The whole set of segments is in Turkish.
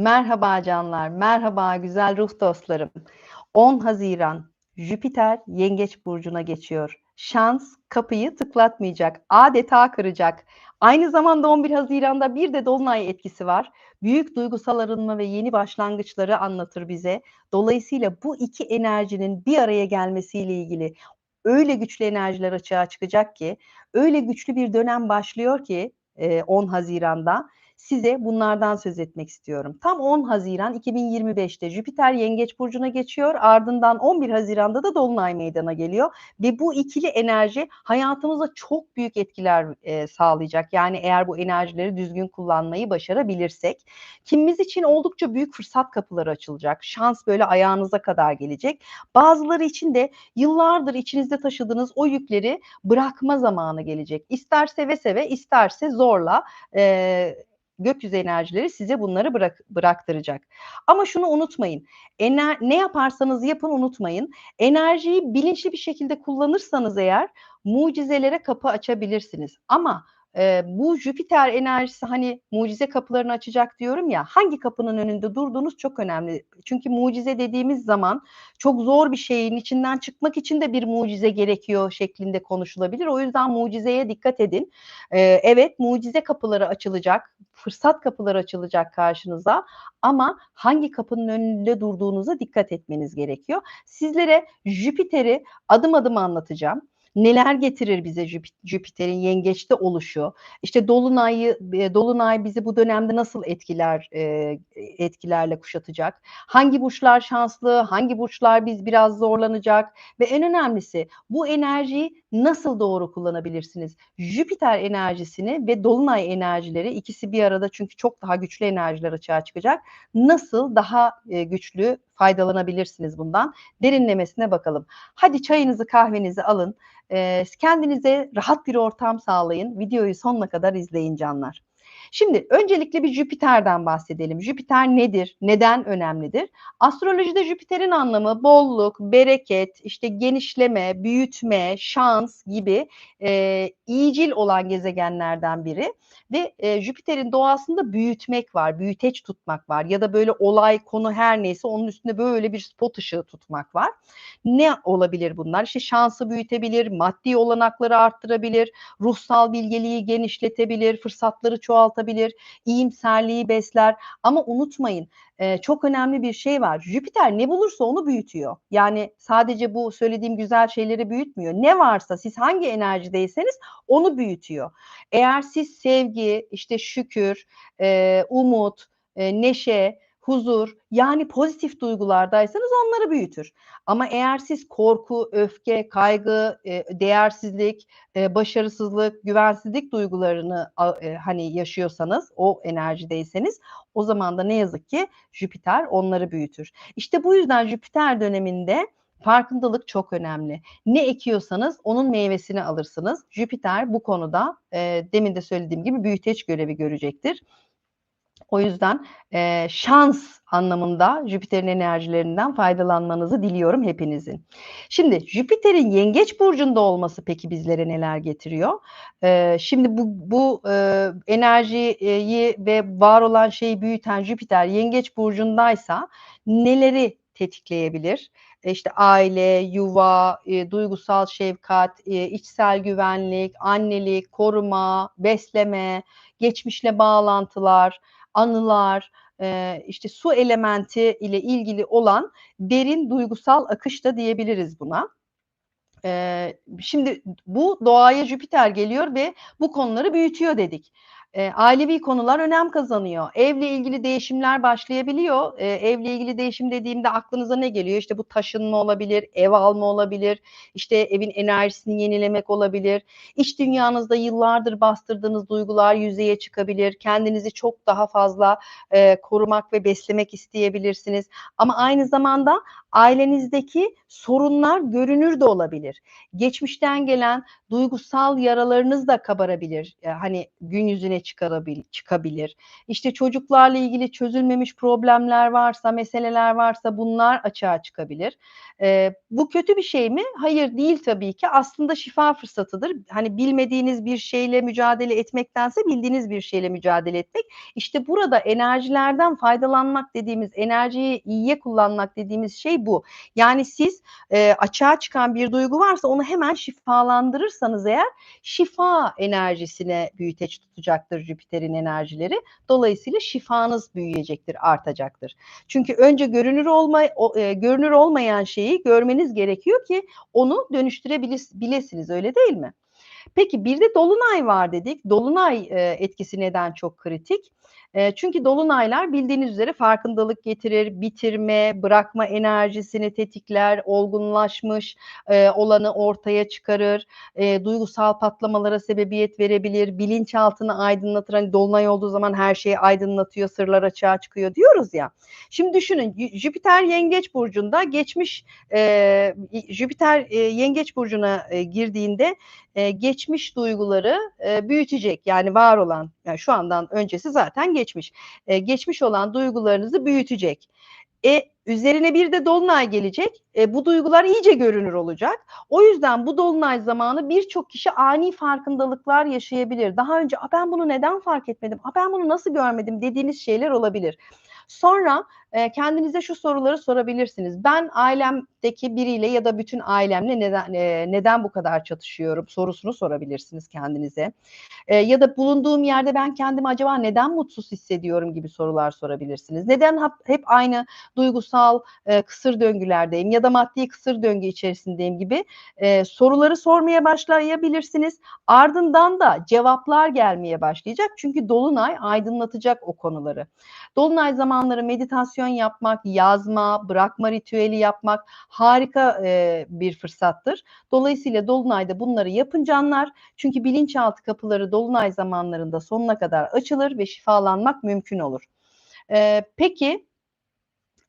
Merhaba canlar, merhaba güzel ruh dostlarım. 10 Haziran Jüpiter Yengeç burcuna geçiyor. Şans kapıyı tıklatmayacak, adeta kıracak. Aynı zamanda 11 Haziran'da bir de dolunay etkisi var. Büyük duygusal arınma ve yeni başlangıçları anlatır bize. Dolayısıyla bu iki enerjinin bir araya gelmesiyle ilgili öyle güçlü enerjiler açığa çıkacak ki, öyle güçlü bir dönem başlıyor ki 10 Haziran'da size bunlardan söz etmek istiyorum. Tam 10 Haziran 2025'te Jüpiter Yengeç burcuna geçiyor. Ardından 11 Haziran'da da dolunay meydana geliyor ve bu ikili enerji hayatımıza çok büyük etkiler e, sağlayacak. Yani eğer bu enerjileri düzgün kullanmayı başarabilirsek kimimiz için oldukça büyük fırsat kapıları açılacak. Şans böyle ayağınıza kadar gelecek. Bazıları için de yıllardır içinizde taşıdığınız o yükleri bırakma zamanı gelecek. İster seve seve, isterse zorla e, gökyüzü enerjileri size bunları bırak, bıraktıracak. Ama şunu unutmayın. Ener, ne yaparsanız yapın unutmayın. Enerjiyi bilinçli bir şekilde kullanırsanız eğer mucizelere kapı açabilirsiniz. Ama e, bu Jüpiter enerjisi hani mucize kapılarını açacak diyorum ya hangi kapının önünde durduğunuz çok önemli. Çünkü mucize dediğimiz zaman çok zor bir şeyin içinden çıkmak için de bir mucize gerekiyor şeklinde konuşulabilir. O yüzden mucizeye dikkat edin. E, evet mucize kapıları açılacak, fırsat kapıları açılacak karşınıza ama hangi kapının önünde durduğunuza dikkat etmeniz gerekiyor. Sizlere Jüpiter'i adım adım anlatacağım neler getirir bize Jüpiter'in yengeçte oluşu? İşte dolunayı dolunay bizi bu dönemde nasıl etkiler e, etkilerle kuşatacak? Hangi burçlar şanslı? Hangi burçlar biz biraz zorlanacak? Ve en önemlisi bu enerjiyi nasıl doğru kullanabilirsiniz? Jüpiter enerjisini ve dolunay enerjileri ikisi bir arada çünkü çok daha güçlü enerjiler açığa çıkacak. Nasıl daha e, güçlü faydalanabilirsiniz bundan? Derinlemesine bakalım. Hadi çayınızı kahvenizi alın. E, kendinize rahat bir ortam sağlayın. Videoyu sonuna kadar izleyin canlar. Şimdi öncelikle bir Jüpiter'den bahsedelim. Jüpiter nedir? Neden önemlidir? Astrolojide Jüpiter'in anlamı bolluk, bereket, işte genişleme, büyütme, şans gibi e, iyicil olan gezegenlerden biri. Ve e, Jüpiter'in doğasında büyütmek var, büyüteç tutmak var ya da böyle olay, konu her neyse onun üstünde böyle bir spot ışığı tutmak var. Ne olabilir bunlar? İşte şansı büyütebilir, maddi olanakları arttırabilir, ruhsal bilgeliği genişletebilir, fırsatları çoğaltabilir, iyimserliği besler. Ama unutmayın e, çok önemli bir şey var. Jüpiter ne bulursa onu büyütüyor. Yani sadece bu söylediğim güzel şeyleri büyütmüyor. Ne varsa siz hangi enerjideyseniz onu büyütüyor. Eğer siz sevgi, işte şükür, e, umut, e, neşe, huzur yani pozitif duygulardaysanız onları büyütür. Ama eğer siz korku, öfke, kaygı, e, değersizlik, e, başarısızlık, güvensizlik duygularını e, hani yaşıyorsanız, o enerjideyseniz o zaman da ne yazık ki Jüpiter onları büyütür. İşte bu yüzden Jüpiter döneminde farkındalık çok önemli. Ne ekiyorsanız onun meyvesini alırsınız. Jüpiter bu konuda e, demin de söylediğim gibi büyüteç görevi görecektir. O yüzden e, şans anlamında Jüpiter'in enerjilerinden faydalanmanızı diliyorum hepinizin. Şimdi Jüpiter'in Yengeç burcunda olması peki bizlere neler getiriyor? E, şimdi bu, bu e, enerjiyi ve var olan şeyi büyüten Jüpiter Yengeç burcundaysa neleri tetikleyebilir? İşte aile, yuva, e, duygusal şefkat, e, içsel güvenlik, annelik, koruma, besleme, geçmişle bağlantılar, anılar, işte su elementi ile ilgili olan derin duygusal akış da diyebiliriz buna. Şimdi bu doğaya Jüpiter geliyor ve bu konuları büyütüyor dedik e, ailevi konular önem kazanıyor. Evle ilgili değişimler başlayabiliyor. E, evle ilgili değişim dediğimde aklınıza ne geliyor? İşte bu taşınma olabilir, ev alma olabilir, işte evin enerjisini yenilemek olabilir. İç dünyanızda yıllardır bastırdığınız duygular yüzeye çıkabilir. Kendinizi çok daha fazla e, korumak ve beslemek isteyebilirsiniz. Ama aynı zamanda ailenizdeki sorunlar görünür de olabilir. Geçmişten gelen duygusal yaralarınız da kabarabilir. Yani hani gün yüzüne ortaya çıkarabil çıkabilir. İşte çocuklarla ilgili çözülmemiş problemler varsa, meseleler varsa bunlar açığa çıkabilir. E, bu kötü bir şey mi? Hayır değil tabii ki. Aslında şifa fırsatıdır. Hani bilmediğiniz bir şeyle mücadele etmektense bildiğiniz bir şeyle mücadele etmek. İşte burada enerjilerden faydalanmak dediğimiz, enerjiyi iyiye kullanmak dediğimiz şey bu. Yani siz e, açığa çıkan bir duygu varsa onu hemen şifalandırırsanız eğer şifa enerjisine büyüteç tutacaktır Jüpiter'in enerjileri. Dolayısıyla şifanız büyüyecektir, artacaktır. Çünkü önce görünür olma o, e, görünür olmayan şeyi görmeniz gerekiyor ki onu dönüştürebilirsiniz öyle değil mi? Peki bir de dolunay var dedik. Dolunay e, etkisi neden çok kritik? E, çünkü dolunaylar bildiğiniz üzere farkındalık getirir, bitirme, bırakma enerjisini tetikler, olgunlaşmış e, olanı ortaya çıkarır, e, duygusal patlamalara sebebiyet verebilir, bilinçaltını aydınlatır. Hani dolunay olduğu zaman her şeyi aydınlatıyor, sırlar açığa çıkıyor diyoruz ya. Şimdi düşünün Jüpiter Yengeç burcunda geçmiş e, Jüpiter e, Yengeç burcuna e, girdiğinde e, geçmiş duyguları e, büyütecek. Yani var olan, yani şu andan öncesi zaten geçmiş. E, geçmiş olan duygularınızı büyütecek. E üzerine bir de dolunay gelecek. E, bu duygular iyice görünür olacak. O yüzden bu dolunay zamanı birçok kişi ani farkındalıklar yaşayabilir. Daha önce ben bunu neden fark etmedim? ben bunu nasıl görmedim dediğiniz şeyler olabilir. Sonra e, kendinize şu soruları sorabilirsiniz. Ben ailemdeki biriyle ya da bütün ailemle neden e, neden bu kadar çatışıyorum sorusunu sorabilirsiniz kendinize. E, ya da bulunduğum yerde ben kendimi acaba neden mutsuz hissediyorum gibi sorular sorabilirsiniz. Neden hep, hep aynı duygusal e, kısır döngülerdeyim ya da maddi kısır döngü içerisindeyim gibi e, soruları sormaya başlayabilirsiniz. Ardından da cevaplar gelmeye başlayacak. Çünkü dolunay aydınlatacak o konuları. Dolunay zamanları meditasyon yapmak, yazma, bırakma ritüeli yapmak harika e, bir fırsattır. Dolayısıyla Dolunay'da bunları yapın canlar. Çünkü bilinçaltı kapıları Dolunay zamanlarında sonuna kadar açılır ve şifalanmak mümkün olur. E, peki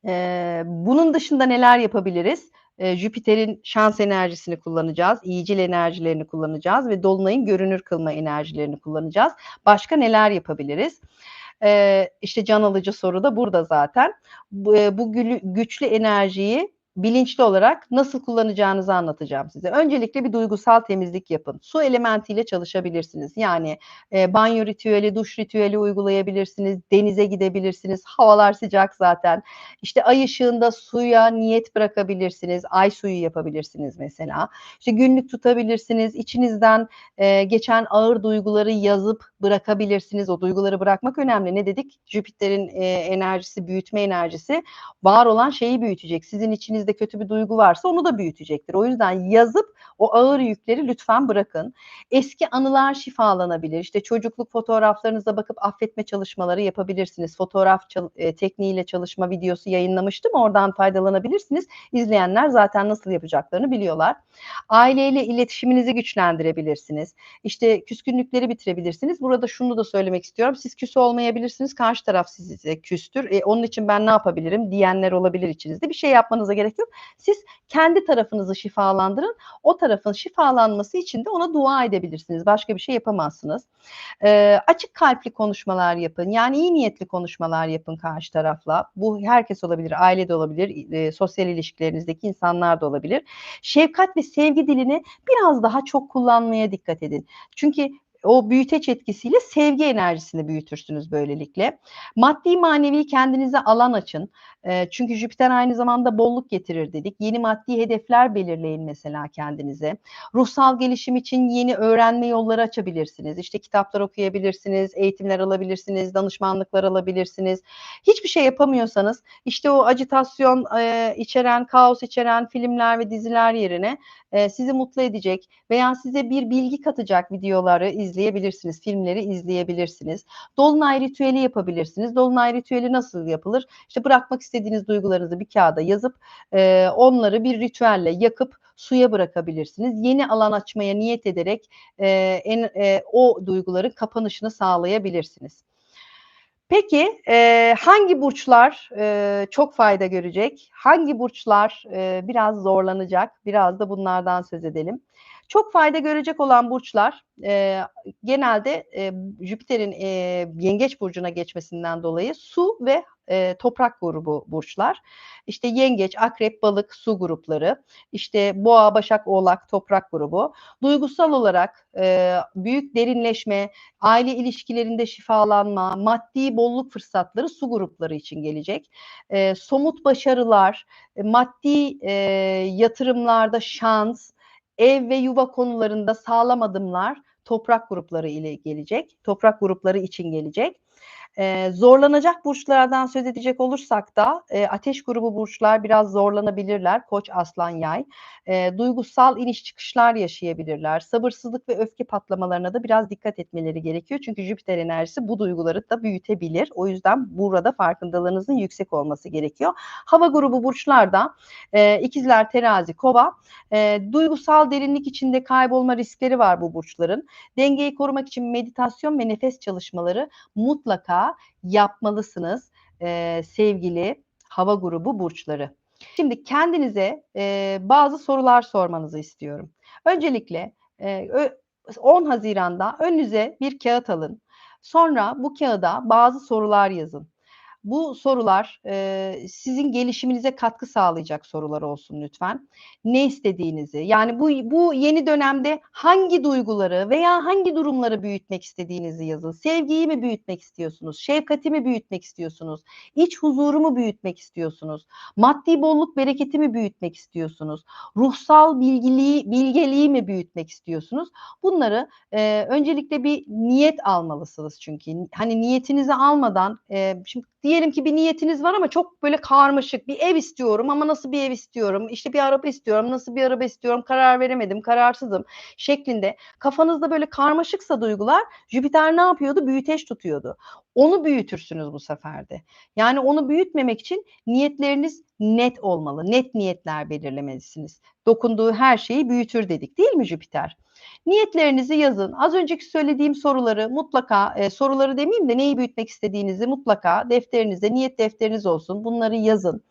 e, bunun dışında neler yapabiliriz? E, Jüpiter'in şans enerjisini kullanacağız, iyicil enerjilerini kullanacağız ve Dolunay'ın görünür kılma enerjilerini kullanacağız. Başka neler yapabiliriz? E, işte can alıcı soru da burada zaten. Bu, bu güçlü enerjiyi bilinçli olarak nasıl kullanacağınızı anlatacağım size. Öncelikle bir duygusal temizlik yapın. Su elementiyle çalışabilirsiniz. Yani e, banyo ritüeli, duş ritüeli uygulayabilirsiniz. Denize gidebilirsiniz. Havalar sıcak zaten. İşte ay ışığında suya niyet bırakabilirsiniz. Ay suyu yapabilirsiniz mesela. İşte günlük tutabilirsiniz. İçinizden e, geçen ağır duyguları yazıp bırakabilirsiniz. O duyguları bırakmak önemli. Ne dedik? Jüpiter'in e, enerjisi, büyütme enerjisi var olan şeyi büyütecek. Sizin içiniz içinizde kötü bir duygu varsa onu da büyütecektir. O yüzden yazıp o ağır yükleri lütfen bırakın. Eski anılar şifalanabilir. İşte çocukluk fotoğraflarınıza bakıp affetme çalışmaları yapabilirsiniz. Fotoğraf çal- e, tekniğiyle çalışma videosu yayınlamıştım. Oradan faydalanabilirsiniz. İzleyenler zaten nasıl yapacaklarını biliyorlar. Aileyle iletişiminizi güçlendirebilirsiniz. İşte küskünlükleri bitirebilirsiniz. Burada şunu da söylemek istiyorum. Siz küs olmayabilirsiniz. Karşı taraf size küstür. E, onun için ben ne yapabilirim diyenler olabilir içinizde. Bir şey yapmanıza gerek yok. Siz kendi tarafınızı şifalandırın. O tarafın şifalanması için de ona dua edebilirsiniz. Başka bir şey yapamazsınız. E, açık kalpli konuşmalar yapın. Yani iyi niyetli konuşmalar yapın karşı tarafla. Bu herkes olabilir. Aile de olabilir. E, sosyal ilişkilerinizdeki insanlar da olabilir. Şefkat ve sevgi dilini biraz daha çok kullanmaya dikkat edin. Çünkü o büyüteç etkisiyle sevgi enerjisini büyütürsünüz böylelikle. Maddi manevi kendinize alan açın. E, çünkü Jüpiter aynı zamanda bolluk getirir dedik. Yeni maddi hedefler belirleyin mesela kendinize. Ruhsal gelişim için yeni öğrenme yolları açabilirsiniz. İşte kitaplar okuyabilirsiniz, eğitimler alabilirsiniz, danışmanlıklar alabilirsiniz. Hiçbir şey yapamıyorsanız işte o acitasyon e, içeren, kaos içeren filmler ve diziler yerine e, sizi mutlu edecek veya size bir bilgi katacak videoları izleyebilirsiniz, filmleri izleyebilirsiniz. Dolunay ritüeli yapabilirsiniz. Dolunay ritüeli nasıl yapılır? İşte bırakmak istediğiniz duygularınızı bir kağıda yazıp e, onları bir ritüelle yakıp suya bırakabilirsiniz. Yeni alan açmaya niyet ederek e, en, e, o duyguların kapanışını sağlayabilirsiniz. Peki e, hangi burçlar e, çok fayda görecek? Hangi burçlar e, biraz zorlanacak? Biraz da bunlardan söz edelim. Çok fayda görecek olan burçlar e, genelde e, Jüpiter'in e, Yengeç burcuna geçmesinden dolayı su ve e, toprak grubu burçlar. İşte yengeç, akrep, balık su grupları. İşte boğa, başak, oğlak toprak grubu. Duygusal olarak e, büyük derinleşme, aile ilişkilerinde şifalanma, maddi bolluk fırsatları su grupları için gelecek. E, somut başarılar, e, maddi e, yatırımlarda şans, ev ve yuva konularında sağlam adımlar toprak grupları ile gelecek. Toprak grupları için gelecek. Ee, zorlanacak burçlardan söz edecek olursak da e, ateş grubu burçlar biraz zorlanabilirler. Koç, aslan, yay. E, duygusal iniş çıkışlar yaşayabilirler. Sabırsızlık ve öfke patlamalarına da biraz dikkat etmeleri gerekiyor. Çünkü Jüpiter enerjisi bu duyguları da büyütebilir. O yüzden burada farkındalığınızın yüksek olması gerekiyor. Hava grubu burçlarda e, ikizler, terazi, kova. E, duygusal derinlik içinde kaybolma riskleri var bu burçların. Dengeyi korumak için meditasyon ve nefes çalışmaları mutlaka yapmalısınız e, sevgili hava grubu burçları. Şimdi kendinize e, bazı sorular sormanızı istiyorum. Öncelikle e, 10 Haziran'da önünüze bir kağıt alın. Sonra bu kağıda bazı sorular yazın. Bu sorular e, sizin gelişiminize katkı sağlayacak sorular olsun lütfen. Ne istediğinizi, yani bu bu yeni dönemde hangi duyguları veya hangi durumları büyütmek istediğinizi yazın. Sevgiyi mi büyütmek istiyorsunuz? Şefkati mi büyütmek istiyorsunuz? İç huzuru mu büyütmek istiyorsunuz? Maddi bolluk bereketi mi büyütmek istiyorsunuz? Ruhsal bilgiliği, bilgeliği mi büyütmek istiyorsunuz? Bunları e, öncelikle bir niyet almalısınız çünkü. Hani niyetinizi almadan, e, şimdi diyelim ki bir niyetiniz var ama çok böyle karmaşık. Bir ev istiyorum ama nasıl bir ev istiyorum? İşte bir araba istiyorum nasıl bir araba istiyorum? Karar veremedim kararsızım şeklinde. Kafanızda böyle karmaşıksa duygular Jüpiter ne yapıyordu? Büyüteç tutuyordu. Onu büyütürsünüz bu seferde. Yani onu büyütmemek için niyetleriniz net olmalı net niyetler belirlemelisiniz dokunduğu her şeyi büyütür dedik değil mi Jüpiter? Niyetlerinizi yazın. Az önceki söylediğim soruları mutlaka e, soruları demeyeyim de neyi büyütmek istediğinizi mutlaka defterinize niyet defteriniz olsun. Bunları yazın.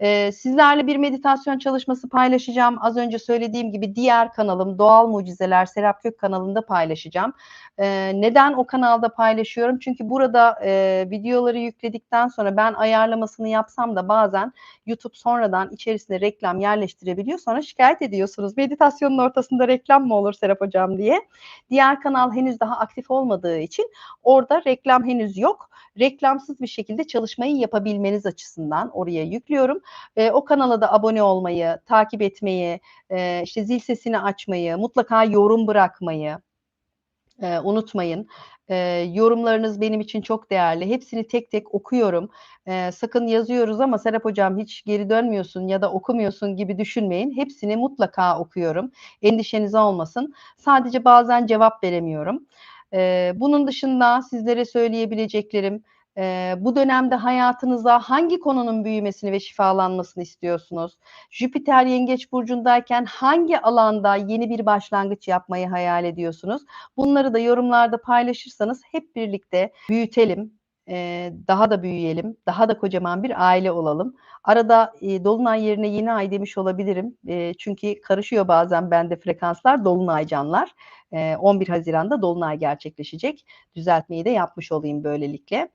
Ee, sizlerle bir meditasyon çalışması paylaşacağım. Az önce söylediğim gibi diğer kanalım Doğal Mucizeler Serap Kök kanalında paylaşacağım. Ee, neden o kanalda paylaşıyorum? Çünkü burada e, videoları yükledikten sonra ben ayarlamasını yapsam da bazen YouTube sonradan içerisine reklam yerleştirebiliyor. Sonra şikayet ediyorsunuz. Meditasyonun ortasında reklam mı olur Serap Hocam diye. Diğer kanal henüz daha aktif olmadığı için orada reklam henüz yok. Reklamsız bir şekilde çalışmayı yapabilmeniz açısından oraya yüklüyorum. E, o kanala da abone olmayı, takip etmeyi, e, işte zil sesini açmayı, mutlaka yorum bırakmayı e, unutmayın. E, yorumlarınız benim için çok değerli. Hepsini tek tek okuyorum. E, sakın yazıyoruz ama Serap Hocam hiç geri dönmüyorsun ya da okumuyorsun gibi düşünmeyin. Hepsini mutlaka okuyorum. Endişeniz olmasın. Sadece bazen cevap veremiyorum. E, bunun dışında sizlere söyleyebileceklerim e, bu dönemde hayatınızda hangi konunun büyümesini ve şifalanmasını istiyorsunuz? Jüpiter Yengeç burcundayken hangi alanda yeni bir başlangıç yapmayı hayal ediyorsunuz? Bunları da yorumlarda paylaşırsanız hep birlikte büyütelim, daha da büyüyelim, daha da kocaman bir aile olalım. Arada dolunay yerine yeni ay demiş olabilirim. Çünkü karışıyor bazen bende frekanslar, dolunay canlar. E, 11 Haziran'da dolunay gerçekleşecek. Düzeltmeyi de yapmış olayım böylelikle.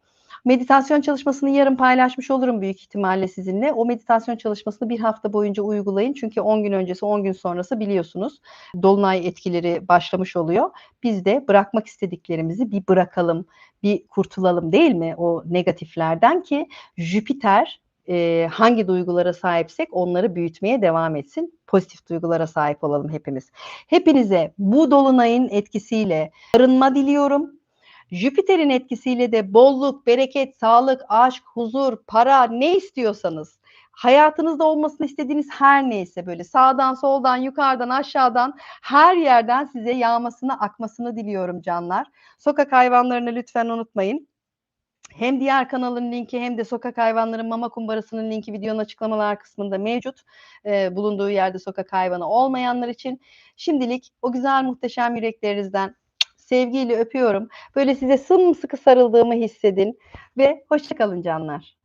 Meditasyon çalışmasını yarın paylaşmış olurum büyük ihtimalle sizinle. O meditasyon çalışmasını bir hafta boyunca uygulayın. Çünkü 10 gün öncesi 10 gün sonrası biliyorsunuz dolunay etkileri başlamış oluyor. Biz de bırakmak istediklerimizi bir bırakalım, bir kurtulalım değil mi o negatiflerden ki Jüpiter e, hangi duygulara sahipsek onları büyütmeye devam etsin. Pozitif duygulara sahip olalım hepimiz. Hepinize bu dolunayın etkisiyle arınma diliyorum. Jüpiter'in etkisiyle de bolluk, bereket, sağlık, aşk, huzur, para ne istiyorsanız hayatınızda olmasını istediğiniz her neyse böyle sağdan soldan yukarıdan aşağıdan her yerden size yağmasını akmasını diliyorum canlar. Sokak hayvanlarını lütfen unutmayın. Hem diğer kanalın linki hem de sokak hayvanların mama kumbarasının linki videonun açıklamalar kısmında mevcut. Ee, bulunduğu yerde sokak hayvanı olmayanlar için. Şimdilik o güzel muhteşem yüreklerinizden sevgiyle öpüyorum. Böyle size sımsıkı sarıldığımı hissedin ve hoşçakalın canlar.